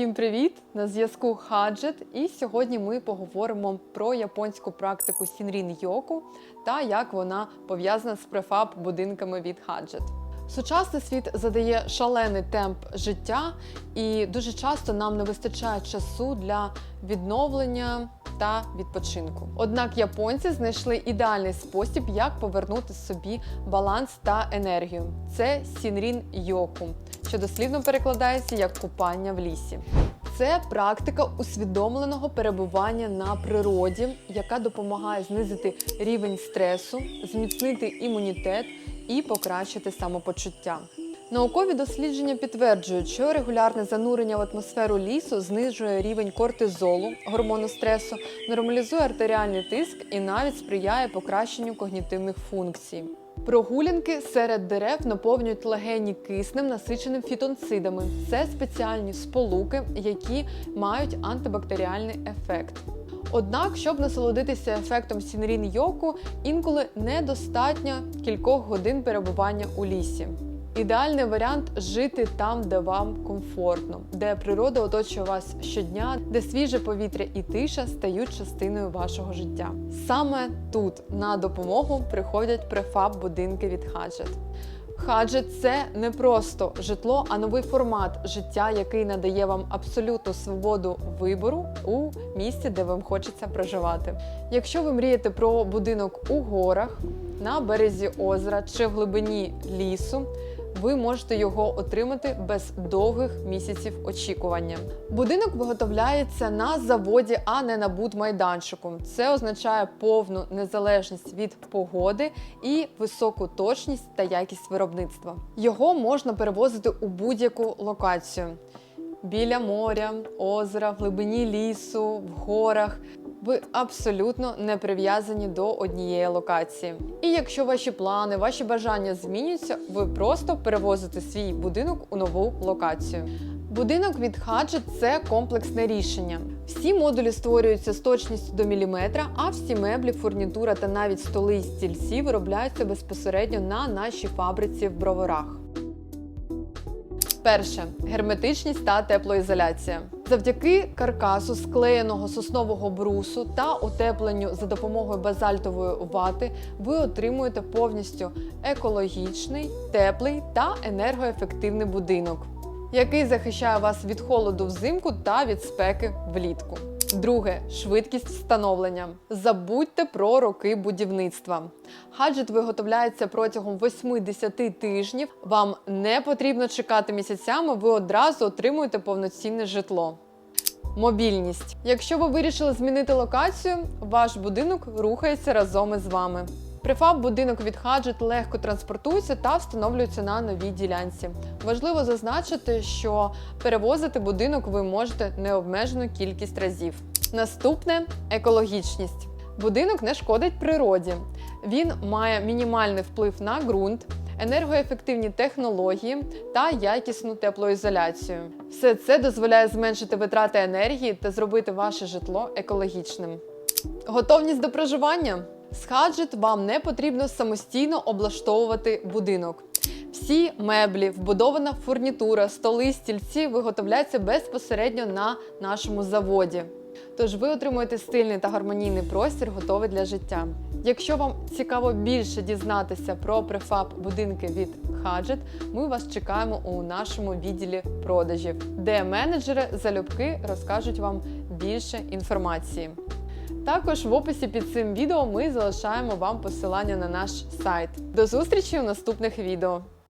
Всім привіт! На зв'язку Хаджет, і сьогодні ми поговоримо про японську практику Сінрін Йоку та як вона пов'язана з префаб будинками від Хаджет. Сучасний світ задає шалений темп життя, і дуже часто нам не вистачає часу для відновлення та відпочинку. Однак японці знайшли ідеальний спосіб, як повернути собі баланс та енергію. Це Сінрін Йоку, що дослівно перекладається як купання в лісі. Це практика усвідомленого перебування на природі, яка допомагає знизити рівень стресу, зміцнити імунітет і покращити самопочуття. Наукові дослідження підтверджують, що регулярне занурення в атмосферу лісу знижує рівень кортизолу, гормону стресу, нормалізує артеріальний тиск і навіть сприяє покращенню когнітивних функцій. Прогулянки серед дерев наповнюють легені киснем, насиченим фітонцидами. Це спеціальні сполуки, які мають антибактеріальний ефект. Однак, щоб насолодитися ефектом Сінрін Йоку, інколи недостатньо кількох годин перебування у лісі. Ідеальний варіант жити там, де вам комфортно, де природа оточує вас щодня, де свіже повітря і тиша стають частиною вашого життя. Саме тут на допомогу приходять префаб будинки від Хаджет. Хаджет це не просто житло, а новий формат життя, який надає вам абсолютну свободу вибору у місці, де вам хочеться проживати. Якщо ви мрієте про будинок у горах, на березі озера чи в глибині лісу, ви можете його отримати без довгих місяців очікування. Будинок виготовляється на заводі, а не на будмайданчику. Це означає повну незалежність від погоди і високу точність та якість виробництва. Його можна перевозити у будь-яку локацію. Біля моря, озера, в глибині лісу, в горах. Ви абсолютно не прив'язані до однієї локації. І якщо ваші плани, ваші бажання змінюються, ви просто перевозите свій будинок у нову локацію. Будинок від Хаджет це комплексне рішення. Всі модулі створюються з точністю до міліметра, а всі меблі, фурнітура та навіть столи і стільці виробляються безпосередньо на нашій фабриці в броварах. Перше герметичність та теплоізоляція. Завдяки каркасу склеєного соснового брусу та утепленню за допомогою базальтової вати ви отримуєте повністю екологічний, теплий та енергоефективний будинок, який захищає вас від холоду взимку та від спеки влітку. Друге швидкість встановлення. Забудьте про роки будівництва. Хаджет виготовляється протягом 8-10 тижнів. Вам не потрібно чекати місяцями, ви одразу отримуєте повноцінне житло. Мобільність. Якщо ви вирішили змінити локацію, ваш будинок рухається разом із вами. Префаб будинок від Хаджет легко транспортується та встановлюється на новій ділянці. Важливо зазначити, що перевозити будинок ви можете необмежену кількість разів. Наступне екологічність. Будинок не шкодить природі. Він має мінімальний вплив на ґрунт, енергоефективні технології та якісну теплоізоляцію. Все це дозволяє зменшити витрати енергії та зробити ваше житло екологічним. Готовність до проживання. З Хаджет вам не потрібно самостійно облаштовувати будинок. Всі меблі, вбудована фурнітура, столи, стільці виготовляються безпосередньо на нашому заводі. Тож ви отримуєте стильний та гармонійний простір, готовий для життя. Якщо вам цікаво більше дізнатися про префаб будинки від Хаджет, ми вас чекаємо у нашому відділі продажів, де менеджери залюбки розкажуть вам більше інформації. Також в описі під цим відео ми залишаємо вам посилання на наш сайт. До зустрічі у наступних відео!